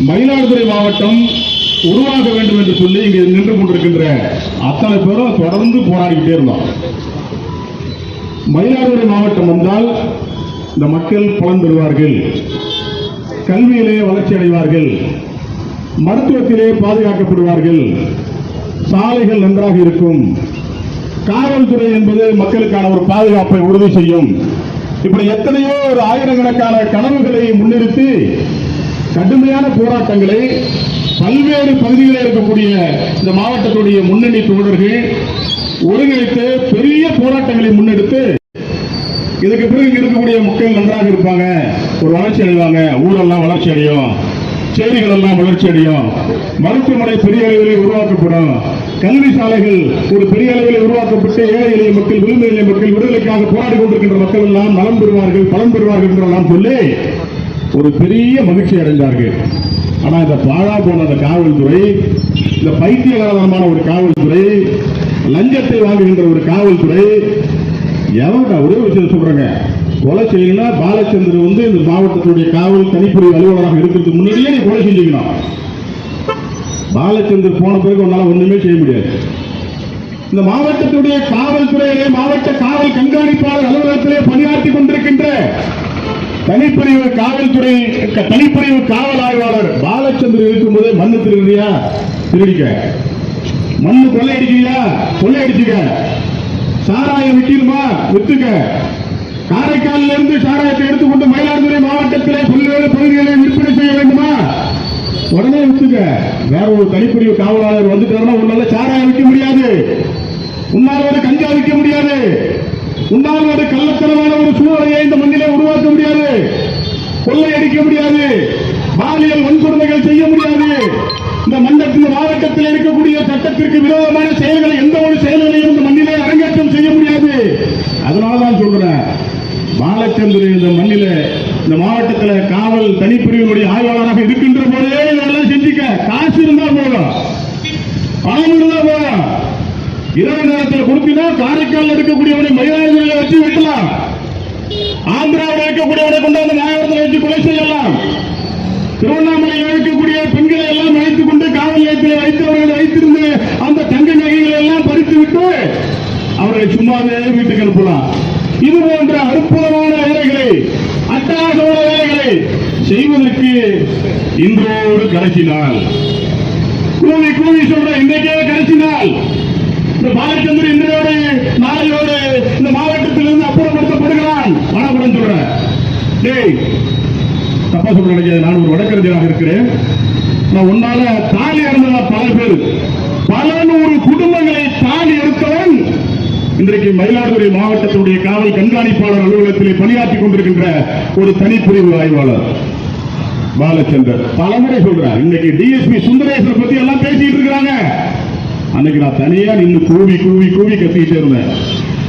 மயிலாடுதுறை மாவட்டம் உருவாக வேண்டும் என்று சொல்லி இங்கே நின்று கொண்டிருக்கின்ற அத்தனை பேரும் தொடர்ந்து போராடிக்கிட்டே இருந்தோம். மயிலாடுதுறை மாவட்டம் வந்தால் இந்த மக்கள் பலன் பெறுவார்கள் கல்வியிலே வளர்ச்சி அடைவார்கள் மருத்துவத்திலே பாதுகாக்கப்படுவார்கள் சாலைகள் நன்றாக இருக்கும் காவல்துறை என்பது மக்களுக்கான ஒரு பாதுகாப்பை உறுதி செய்யும். இப்படி எத்தனையோ ஒரு ஆயிரக்கணக்கான கனவுகளை முன்னிறுத்தி கடுமையான போராட்டங்களை பல்வேறு பகுதிகளில் இருக்கக்கூடிய இந்த மாவட்டத்துடைய முன்னணி தோழர்கள் ஒருங்கிணைத்து பெரிய போராட்டங்களை முன்னெடுத்து இதுக்கு பிறகு இருக்கக்கூடிய மக்கள் நன்றாக இருப்பாங்க. ஒரு வளர்ச்சி அடைவாங்க. ஊரெல்லாம் வளர்ச்சி அடையும். செய்திகள் எல்லாம் வளர்ச்சி அடையும். மருத்துவமனை பெரிய அளவில் உருவாக்கப்படும். கல்வி சாலைகள் ஒரு பெரிய அளவில் உருவாக்கப்பட்டு ஏழை எளிய மக்கள் விளிம்பு எளிய மக்கள் விடுதலைக்காக போராடி கொண்டிருக்கின்ற மக்கள் எல்லாம் நலம் பெறுவார்கள் பலன் பெறுவார்கள் என்றெல்லாம் சொல்லி ஒரு பெரிய மகிழ்ச்சி அடைந்தார்கள். ஆனா இந்த பாழா போன அந்த காவல்துறை இந்த பைத்தியகாரமான ஒரு காவல்துறை லஞ்சத்தை வாங்குகின்ற ஒரு காவல்துறை எவன்டா ஒரே விஷயம் சொல்றேங்க? கொலை செய்யணும்னா பாலச்சந்திரன் வந்து இந்த மாவட்டத்துடைய காவல் தனிப்பிரிவு அலுவலராக இருக்கிறதுக்கு முன்னாடியே நீ கொலை செஞ்சுக்கணும். பாலச்சந்தர் போன பிறகு உன்னால ஒண்ணுமே செய்ய முடியாது. இந்த மாவட்டத்துடைய காவல்துறையிலே மாவட்ட காவல் கண்காணிப்பாளர் அலுவலகத்திலே பணியாற்றி கொண்டிருக்கின்ற தனிப்பிரிவு காவல்துறை தனிப்பிரிவு காவல் ஆய்வாளர் பாலச்சந்திரன் இருக்கும்போது மண்ணு திருடியா திருடிக்க. மண்ணு கொள்ளையடிக்கிறியா கொள்ளையடிச்சுக்க. சாராயம் விற்கணுமா வித்துக்க. காரைக்காலில் இருந்து சாராயத்தை எடுத்துக்கொண்டு மயிலாடுதுறை மாவட்டத்திலே பல்வேறு பகுதிகளை விற்பனை செய்ய வேண்டுமா? உடனே வித்துக்க. வேற ஒரு தனிப்பிரிவு காவலாளர் வந்துட்டாருன்னா உன்னால சாராயம் விற்க முடியாது. உன்னால் ஒரு கஞ்சா விற்க முடியாது. உன்னால் ஒரு கள்ளத்தனமான ஒரு சூழலையை இந்த மண்ணிலே உருவாக்க முடியாது. கொள்ளையடிக்க முடியாது. பாலியல் வன்கொடுமைகள் செய்ய முடியாது. இந்த மண்டலத்தில் மாவட்டத்தில் இருக்கக்கூடிய சட்டத்திற்கு விரோதமான செயல்களை எந்த ஒரு செயல்களையும் இந்த மண்ணிலே அரங்கேற்றம் செய்ய முடியாது. அதனாலதான் சொல்றேன் பாலச்சந்திரன் இந்த மண்ணில இந்த மாவட்டத்தில் காவல் தனிப்பிரிவினுடைய ஆய்வாளராக இருக்கின்ற போதே இதெல்லாம் செஞ்சுக்க காசு இருந்தா போதும். பணம் இருந்தா போதும். இரவு நேரத்தில் கொடுத்தீங்கன்னா காரைக்கால் இருக்கக்கூடியவனை மயிலாடுதுறையில வச்சு வெட்டலாம். ஆந்திராவில் இருக்கக்கூடியவனை கொண்டாந்து மாவட்டத்தில் வச்சு கொலை செய்யலாம். திருவண்ணாமலையில் இருக்கக்கூடிய பெண்களை எல்லாம் அழைத்துக் கொண்டு காவல் நிலையத்தில் வைத்தவர்களை வைத்திருந்த அந்த தங்க நகைகளை எல்லாம் பறித்து விட்டு அவர்களை சும்மாவே வீட்டுக்கு அனுப்பலாம். இது போன்ற அற்புதமான வேலைகளை அட்டகாசமான வேலைகளை செய்வதற்கு இன்றோடு கடைசி நாள். கூவி கூவி சொல்ற இன்றைக்கே கடைசி நாள். இந்த பாலச்சந்திரன் இன்றையோடு நாளையோடு இந்த மாவட்டத்திலிருந்து அப்புறப்படுத்தப்படுகிறான். வனப்படம் சொல்றேன் டேய் தப்பா சொல்ல நினைக்காது நான் ஒரு வடக்கறிஞராக இருக்கிறேன். நான் உன்னால தாலி இறந்ததா பல பேர். பல நூறு குடும்பங்களை தாலி எடுத்தவன் இன்றைக்கு மயிலாடுதுறை மாவட்டத்தினுடைய காவல் கண்காணிப்பாளர் அலுவலகத்திலே பணியாற்றிக் கொண்டிருக்கின்ற ஒரு தனிப்பிரிவு ஆய்வாளர் பாலச்சந்தர். பலமுறை சொல்றேன் இன்னைக்கு டிஎஸ்பி சுந்தரேசன் பத்தி எல்லாம் பேசிட்டு இருக்கிறாங்க. அன்னைக்கு நான் தனியா நின்று கூவி கூவி கூவி கத்திக்கிட்டே இருந்தேன்.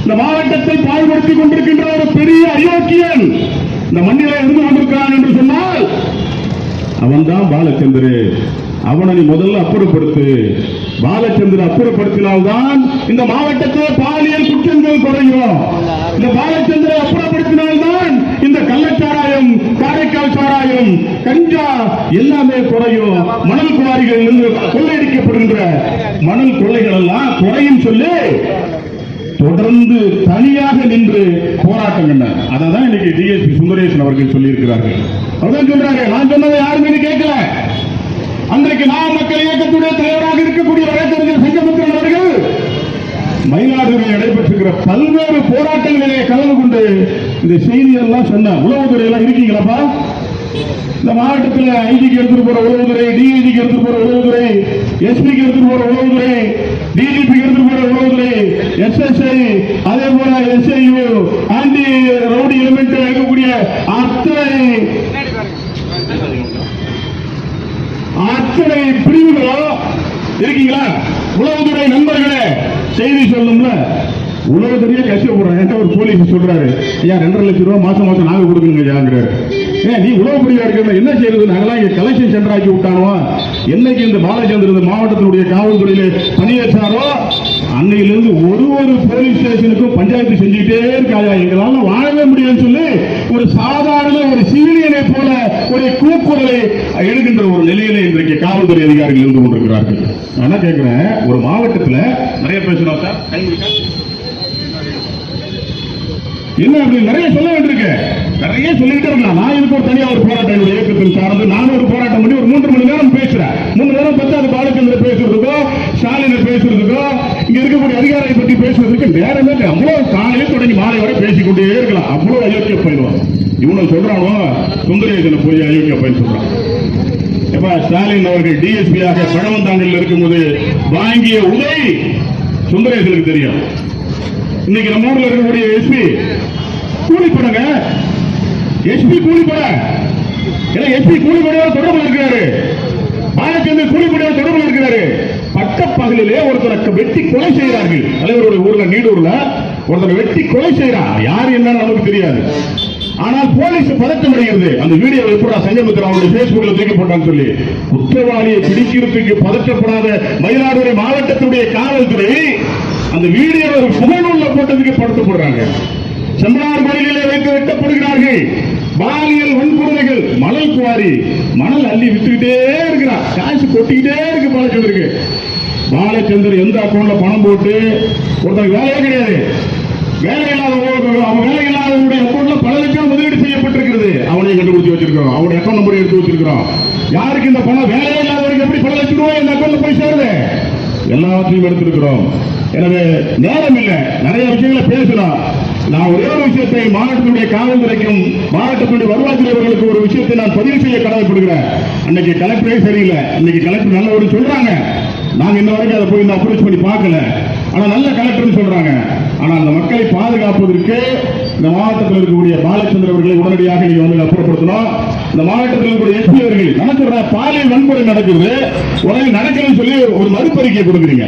இந்த மாவட்டத்தை பாழ்படுத்திக் கொண்டிருக்கின்ற ஒரு பெரிய அயோக்கியன் இந்த மண்ணிலே இருந்து கொண்டிருக்கிறான் என்று சொன்னால் அவன் தான் பாலச்சந்திரு. அவனை நீ முதல்ல அப்புறப்படுத்து. பாலச்சந்திர அப்புறப்படுத்தினால்தான் இந்த மாவட்டத்தில் பாலியல் குற்றங்கள் குறையும். இந்த பாலச்சந்திர அப்புறப்படுத்தினால்தான் இந்த கள்ளச்சாராயம் காரைக்கால் சாராயம் கஞ்சா எல்லாமே குறையும். மணல் குமாரிகள் கொள்ளையடிக்கப்படுகின்ற மணல் கொள்ளைகள் எல்லாம் குறையும் சொல்லி தொடர்ந்து தனியாக நின்று போராட்டம் என்ன அதை தான் இன்னைக்கு டிஎஸ்பி சுந்தரேசன் அவர்கள் சொல்லியிருக்கிறார்கள். அவர்தான் சொல்றாங்க நான் சொன்னதை யாருமே கேட்கல. அன்றைக்கு நாம் மக்கள் இயக்கத்துடைய தலைவராக இருக்கக்கூடிய வழக்கறிஞர் செங்கமுத்திரன் அவர்கள் மயிலாடுதுறையில் நடைபெற்றிருக்கிற பல்வேறு போராட்டங்களிலே கலந்து கொண்டு இந்த செய்தியெல்லாம் சொன்ன உளவுத்துறையெல்லாம் இருக்கீங்களாப்பா? இந்த மாவட்டத்தில் ஐஜிக்கு எடுத்துட்டு போற உளவுத்துறை டிஐஜிக்கு எடுத்துட்டு போற உளவுத்துறை எஸ்பிக்கு எடுத்துட்டு போற உளவுத்துறை டிஜிபிக்கு எடுத்துட்டு போற உளவுத்துறை எஸ்எஸ்ஐ அதே போல எஸ்ஐயு ஆன்டி ரவுடி எலிமெண்ட் இருக்கக்கூடிய அத்தனை அத்தனை பிரிவுகளும் இருக்கீங்களா? உளவுத்துறை நண்பர்களே செய்தி சொல்லும்ல. உலகத்திலேயே கஷ்டப்படுறோம் என்கிட்ட ஒரு போலீஸ் சொல்றாரு. ஐயா ரெண்டரை லட்சம் ரூபாய் மாசம் மாசம் நாங்க கொடுக்கணுங்க ஐயாங்கிறாரு. ஏன் நீ உளவுப்படியா இருக்க என்ன செய்யறது? நாங்களாம் இங்க கலெக்ஷன் சென்டர் ஆக்கி விட்டானோ என்னைக்கு இந்த பாலச்சந்திர இந்த மாவட்டத்தினுடைய காவல்துறையில பணியேற்றாரோ அன்னையிலிருந்து ஒரு ஒரு போலீஸ் ஸ்டேஷனுக்கும் பஞ்சாயத்து செஞ்சுக்கிட்டே இருக்காயா? எங்களால வாழவே முடியாதுன்னு சொல்லி ஒரு சாதாரண ஒரு சிவிலியனை போல ஒரு கூக்குரலை எழுகின்ற ஒரு நிலையில இன்றைக்கு காவல்துறை அதிகாரிகள் இருந்து கொண்டிருக்கிறார்கள். நான் என்ன கேட்கிறேன்? ஒரு மாவட்டத்துல நிறைய பேசணும் சார் என்ன அப்படி நிறைய சொல்ல வேண்டியிருக்கு. நிறைய சொல்லிக்கிட்டே இருக்கலாம். நான் இதுக்கு ஒரு தனியா ஒரு போராட்டம் என்னுடைய இயக்கத்தில் சார்ந்து நானும் ஒரு போராட்டம் பண்ணி ஒரு மூன்று மணி நேரம் பேசுறேன். மூணு நேரம் பத்தாது பாலச்சந்திர பேசுறதுக்கோ ஸ்டாலினை பேசுறதுக்கோ இங்க இருக்கக்கூடிய அதிகாரியை பற்றி பேசுறதுக்கு நேரமே இல்லை. அவ்வளவு காலையில தொடங்கி மாலை வரை பேசிக்கொண்டே இருக்கலாம். அவ்வளவு அயோக்கிய பயிலுவான் இவனை. சொல்றானோ? சுந்தரேசனை போய் அயோக்கிய பயிர் சொல்றான். எப்ப ஸ்டாலின் அவர்கள் டிஎஸ்பியாக பழவந்தாண்டில் இருக்கும்போது வாங்கிய உதை சுந்தரேசனுக்கு தெரியும். இன்னைக்கு நம்ம ஊர்ல இருக்கக்கூடிய எஸ்பி கூலிப்படங்க. எஸ்பி கூலிப்பட. ஏன்னா எஸ்பி கூலிப்படையோட தொடர்பு இருக்கிறாரு. பாலச்சந்திரன் கூலிப்படையோட தொடர்பு இருக்கிறாரு. பட்ட பகலிலே ஒருத்தரை வெட்டி கொலை செய்கிறார்கள். தலைவருடைய ஊர்ல நீடூர்ல ஒருத்தரை வெட்டி கொலை செய்யறான் யார் என்னன்னு நமக்கு தெரியாது. ஆனால் போலீஸ் பதட்டம் அடைகிறது. அந்த வீடியோ எப்படா சங்கமித்ரா அவருடைய பேஸ்புக்ல தூக்கி போட்டான்னு சொல்லி. குற்றவாளியை பிடிக்கிறதுக்கு பதட்டப்படாத மயிலாடுதுறை மாவட்டத்துடைய காவல்துறை அந்த வீடியோ ஒரு புகழ்நூல்ல போட்டதுக்கு படுத்து போடுறாங்க செம்பனார் கோயிலிலே வைத்து வெட்டப்படுகிறார்கள். பாலியல் வன்கொடுமைகள் மணல் குவாரி மணல் அள்ளி வித்துக்கிட்டே இருக்கிறான் காசு கொட்டிக்கிட்டே இருக்கு பாலச்சந்தருக்கு பாலச்சந்தர் எந்த அக்கௌண்ட்ல பணம் போட்டு ஒருத்தருக்கு வேலையே கிடையாது. வேலை இல்லாத அவன் வேலை இல்லாதவனுடைய அக்கௌண்ட்ல பல லட்சம் முதலீடு செய்யப்பட்டிருக்கிறது. அவனையும் கண்டுபிடிச்சு வச்சிருக்கிறோம். அவனுடைய அக்கௌண்ட் நம்பர் எடுத்து வச்சிருக்கிறோம். யாருக்கு இந்த பணம்? வேலையே இல்லாதவருக்கு எப்படி பல லட்சம் ரூபாய் இந்த அக்கௌண்ட்ல போய் சேருது? எல்லாத்தையும் எடுத்திருக்கிறோம். எனவே நேரம் இல்லை. நிறைய விஷயங்களை பேசலாம் நான் ஒரே ஒரு விஷயத்தை மாவட்டத்துடைய காவல்துறைக்கும் மாவட்டத்தினுடைய வருவாய்த்துறை அவர்களுக்கு ஒரு விஷயத்தை நான் பதிவு செய்ய கடமைப்படுகிறேன். அன்னைக்கு கலெக்டரே சரியில்லை. அன்னைக்கு கலெக்டர் நல்லவர் சொல்றாங்க. நாங்க இன்ன வரைக்கும் அதை போய் அப்ரோச் பண்ணி பார்க்கல. ஆனா நல்ல கலெக்டர்னு சொல்றாங்க. ஆனா அந்த மக்களை பாதுகாப்பதற்கு இந்த மாவட்டத்தில் இருக்கக்கூடிய பாலச்சந்திர அவர்களை உடனடியாக நீங்க வந்து அப்புறப்படுத்தணும் இந்த மாவட்டத்தில் இருக்கக்கூடிய எஸ்பி அவர்கள் நடக்கிற பாலியல் வன்முறை நடக்குது. உடனே நடக்கணும்னு சொல்லி ஒரு மறுப்பறிக்கை கொடுக்குறீங்க.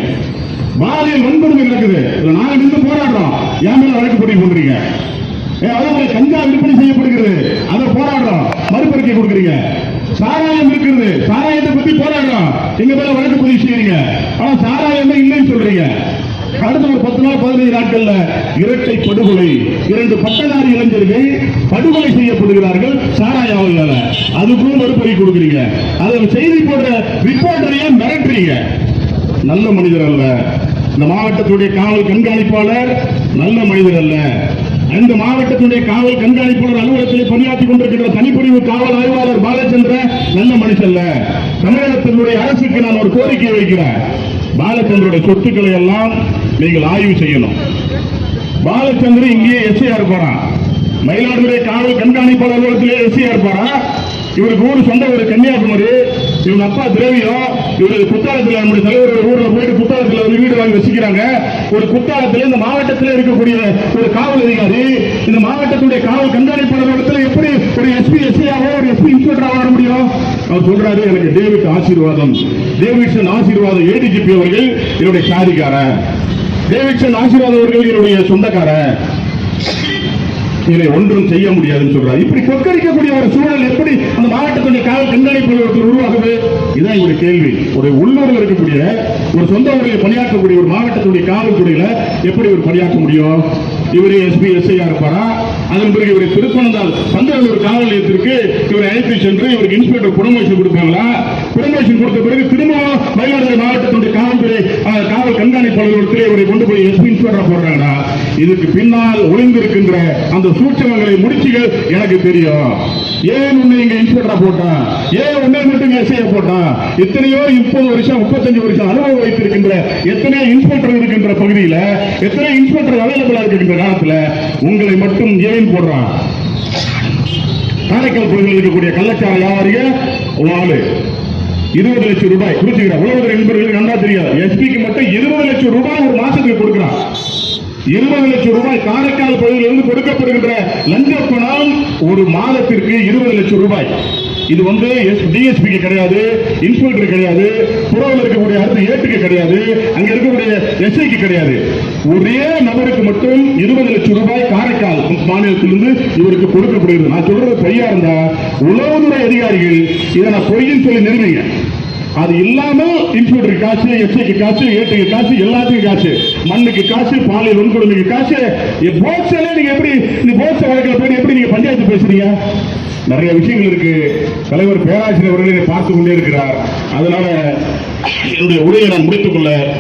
பாலியல் வன்கொடுமை நடக்குது. நாங்க நின்று போராடுறோம். என் மேல வழக்கு போட்டி பண்றீங்க. ஏ, அதே கஞ்சா விற்பனை செய்யப்படுகிறது. அதை போராடுறோம். மறுபறிக்கை கொடுக்குறீங்க. சாராயம் இருக்கிறது. சாராயத்தை பத்தி போராடுறோம். எங்க மேல வழக்கு பதிவு செய்யறீங்க. ஆனா சாராயமே இல்லைன்னு சொல்றீங்க. கடந்த ஒரு பத்து நாள் பதினைந்து நாட்கள்ல இரட்டை படுகொலை இரண்டு பட்டதாரி இளைஞர்கள் படுகொலை செய்யப்படுகிறார்கள். சாராயாவதால அதுக்கும் மறுபறிக்கை கொடுக்குறீங்க. அதை செய்தி போடுற ரிப்போர்ட்டரையே மிரட்டுறீங்க. நல்ல மனிதர் அல்ல. இந்த மாவட்டத்துடைய காவல் கண்காணிப்பாளர் நல்ல மனிதர் அல்ல. அந்த மாவட்டத்துடைய காவல் கண்காணிப்பாளர் அலுவலகத்தில் பணியாற்றிக் கொண்டிருக்கிற தனிப்பிரிவு காவல் ஆய்வாளர் பாலச்சந்திரன் நல்ல மனுஷல்ல அல்ல. தமிழகத்தினுடைய அரசுக்கு நான் ஒரு கோரிக்கை வைக்கிறேன். பாலச்சந்திரோட சொத்துக்களை எல்லாம் நீங்கள் ஆய்வு செய்யணும். பாலச்சந்திரன் இங்கேயே எஸ்ஐஆர் போறான். மயிலாடுதுறை காவல் கண்காணிப்பாளர் அலுவலகத்திலே எஸ்ஐஆர் இருப்பாரா இவருக்கு ஊர் சொந்த ஒரு கன்னியாகுமரி. இவங்க அப்பா திரவியம். இவர் குத்தாலத்தில் நம்முடைய தலைவர் ஊரில் போயிட்டு குத்தாலத்தில் ஒரு வீடு வாங்கி வச்சுக்கிறாங்க ஒரு குத்தாலத்தில் இந்த மாவட்டத்தில் இருக்கக்கூடிய ஒரு காவல் அதிகாரி இந்த மாவட்டத்துடைய காவல் கண்காணிப்பாளர் இடத்துல எப்படி ஒரு எஸ்பி எஸ்ஐயாவோ ஒரு எஸ்பி இன்ஸ்பெக்டராக வர முடியும்? அவர் சொல்றாரு எனக்கு டேவிட் ஆசீர்வாதம். டேவிட்சன் ஆசீர்வாதம் ஏடிஜிபி அவர்கள் என்னுடைய சாதிக்காரன். டேவிட்சன் ஆசீர்வாதம் அவர்கள் என்னுடைய சொந்தக்காரன் இதை ஒன்றும் செய்ய முடியாதுன்னு சொல்றாரு. இப்படி கொக்கரிக்கக்கூடிய ஒரு சூழல் எப்படி அந்த மாவட்டத்துடைய காவல் கண்காணிப்பு உருவாகுது? இதான் ஒரு கேள்வி. ஒரு உள்ளூரில் இருக்கக்கூடிய ஒரு சொந்த ஊரில் பணியாற்றக்கூடிய ஒரு மாவட்டத்துடைய காவல்துறையில எப்படி ஒரு பணியாற்ற முடியும்? இவரே எஸ்பி எஸ்ஐயா இருப்பாரா அதன் பிறகு இவரை திருப்பனந்தால் பந்தவல்லூர் காவல் நிலையத்திற்கு இவரை அழைத்து சென்று இவருக்கு இன்ஸ்பெக்டர் ப்ரொமோஷன் கொடுப்பாங்களா? ப்ரொமோஷன் கொடுத்த பிறகு திரும்பவும் மயிலாடுதுறை மாவட்டத்துடைய காவல்துறை காவல் கண்காணிப்பாளர்களுக்கு இவரை கொண்டு போய் எஸ்பி இன்ஸ்பெக்டரா போடுறாங்களா இதுக்கு பின்னால் ஒளிந்திருக்கின்ற அந்த சூட்சமங்களை முடிச்சுகள் எனக்கு தெரியும். ஏன் உன்னை இங்க இன்ஸ்பெக்டரா போட்டான் ஏன் உன்னை மட்டும் எஸ்ஐ போட்டான் எத்தனையோ முப்பது வருஷம் முப்பத்தஞ்சு வருஷம் அனுபவம் வைத்திருக்கின்ற எத்தனையோ இன்ஸ்பெக்டர் இருக்கின்ற பகுதியில எத்தனை இன்ஸ்பெக்டர் அவைலபிளா இருக்கின்ற காலத்துல உங்களை மட்டும் ஏன் போடுறான்? காரைக்கால் பகுதியில் இருக்கக்கூடிய கள்ளச்சார வியாபாரிக ஆளு. இருபது லட்சம் ரூபாய். குறிச்சுக்கிறேன் உழவர் என்பவர்களுக்கு நன்றா தெரியாது. எஸ்பிக்கு மட்டும் இருபது லட்சம் ரூபாய் ஒரு மாசத்துக்கு கொடுக்கிறான். இருபது லட்சம் ரூபாய் காரைக்கால் பகுதியிலிருந்து கொடுக்கப்படுகின்ற லஞ்ச பணம் ஒரு மாதத்திற்கு இருபது லட்சம் ரூபாய். இது வந்து டிஎஸ்பிக்கு கிடையாது இன்ஸ்பெக்டர் கிடையாது புறவில் இருக்கக்கூடிய அடுத்த ஏட்டுக்கு கிடையாது அங்க இருக்கக்கூடிய எஸ்ஐக்கு கிடையாது. ஒரே நபருக்கு மட்டும் இருபது லட்சம் ரூபாய் காரைக்கால் மாநிலத்திலிருந்து இவருக்கு கொடுக்கப்படுகிறது. நான் சொல்றது பொய்யா இருந்தா உளவுத்துறை அதிகாரிகள் இதை நான் பொய்யின்னு சொல்லி நிறுவீங்க அது இல்லாம இன்ஸ்பெக்டருக்கு காசு எஸ்ஐக்கு காசு ஏட்டுக்கு காசு எல்லாத்துக்கும் காசு. மண்ணுக்கு காசு பாலியல் வன்கொடுமைக்கு காசு. போட்ஸிலே நீங்க எப்படி இந்த போட்ஸ் வழக்கில் போய் எப்படி நீங்க பஞ்சாயத்து பேசுறீங்க? நிறைய விஷயங்கள் இருக்கு. தலைவர் பேராசிரியர் அவர்களை பார்த்து கொண்டே இருக்கிறார். அதனால என்னுடைய உரையை நான் முடித்துக் கொள்ள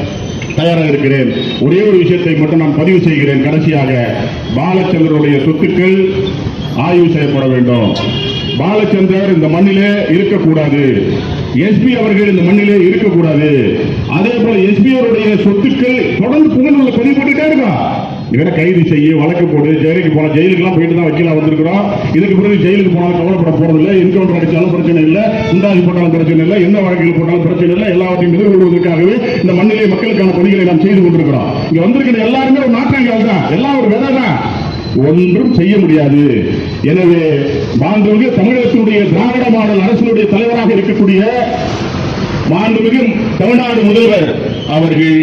தயாராக இருக்கிறேன். ஒரே ஒரு விஷயத்தை மட்டும் நான் பதிவு செய்கிறேன் கடைசியாக. பாலச்சந்திரனுடைய சொத்துக்கள் ஆய்வு செய்யப்பட வேண்டும். பாலச்சந்தர் இந்த மண்ணிலே இருக்கக்கூடாது. எஸ்பி அவர்கள் இந்த மண்ணிலே இருக்கக்கூடாது. அதே போல எஸ்பி அவருடைய சொத்துக்கள் தொடர்ந்து புகழ்வுல பதிவு போட்டுட்டே இருக்கா. இவரை கைது செய்ய வழக்கு போடு ஜெயிலுக்கு போன ஜெயிலுக்குலாம் போயிட்டு தான் வக்கீலா வந்திருக்கிறோம். இதுக்கு பிறகு ஜெயிலுக்கு போனாலும் கவலைப்பட போறது இல்லை என்கவுண்டர் அடிச்சாலும் பிரச்சனை இல்லை. குண்டாசி போட்டாலும் பிரச்சனை இல்லை. எந்த வழக்கில் போட்டாலும் பிரச்சனை இல்லை. எல்லாவற்றையும் எதிர்கொள்வதற்காகவே இந்த மண்ணிலே மக்களுக்கான பணிகளை நாம் செய்து கொண்டிருக்கிறோம். இங்க வந்திருக்கிற எல்லாருமே ஒரு நாட்டாங்கள் தான். எல்லாம் ஒரு விதை தான். ஒன்றும் செய்ய முடியாது. எனவே மாண்புமிகு தமிழகத்தினுடைய திராவிட மாடல் அரசினுடைய தலைவராக இருக்கக்கூடிய மாண்புமிகு தமிழ்நாடு முதல்வர் அவர்கள்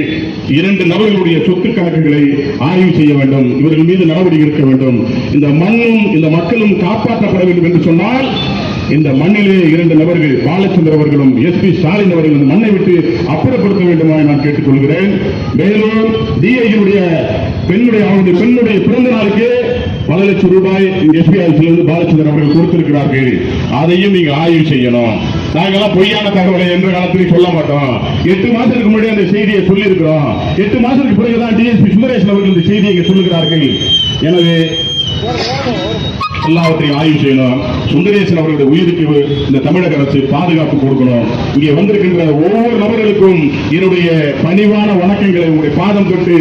இரண்டு நபர்களுடைய சொத்து கணக்குகளை ஆய்வு செய்ய வேண்டும். இவர்கள் மீது நடவடிக்கை எடுக்க வேண்டும். இந்த மண்ணும் இந்த மக்களும் காப்பாற்றப்பட வேண்டும் என்று சொன்னால் இந்த மண்ணிலே இரண்டு நபர்கள் பாலச்சந்திர அவர்களும் எஸ் பி ஸ்டாலின் அவர்கள் இந்த மண்ணை விட்டு அப்புறப்படுத்த வேண்டுமாய் நான் கேட்டுக்கொள்கிறேன். மேலும் டிஐனுடைய பெண்ணுடைய அவருடைய பெண்ணுடைய பிறந்த நாளுக்கு பல லட்சம் ரூபாய் எஸ்பி பாலச்சந்திரன் அவர்கள் கொடுத்திருக்கிறார்கள். அதையும் நீங்க ஆய்வு செய்யணும். நாங்கெல்லாம் பொய்யான தகவலை என்ற காலத்திலும் சொல்ல மாட்டோம். எட்டு மாசத்துக்கு முன்னாடி அந்த செய்தியை சொல்லியிருக்கிறோம். எட்டு மாசத்துக்கு பிறகுதான் டிஎஸ்பி சுந்தரேசன் அவர்கள் இந்த செய்தியை இங்க சொல்லுகிறார்கள். எனவே எல்லாவற்றையும் ஆய்வு செய்யணும். சுந்தரேசன் அவர்களுடைய உயிருக்கு இந்த தமிழக அரசு பாதுகாப்பு கொடுக்கணும். இங்கே வந்திருக்கின்ற ஒவ்வொரு நபர்களுக்கும் என்னுடைய பணிவான வணக்கங்களை உங்களுடைய பாதம் தொட்டு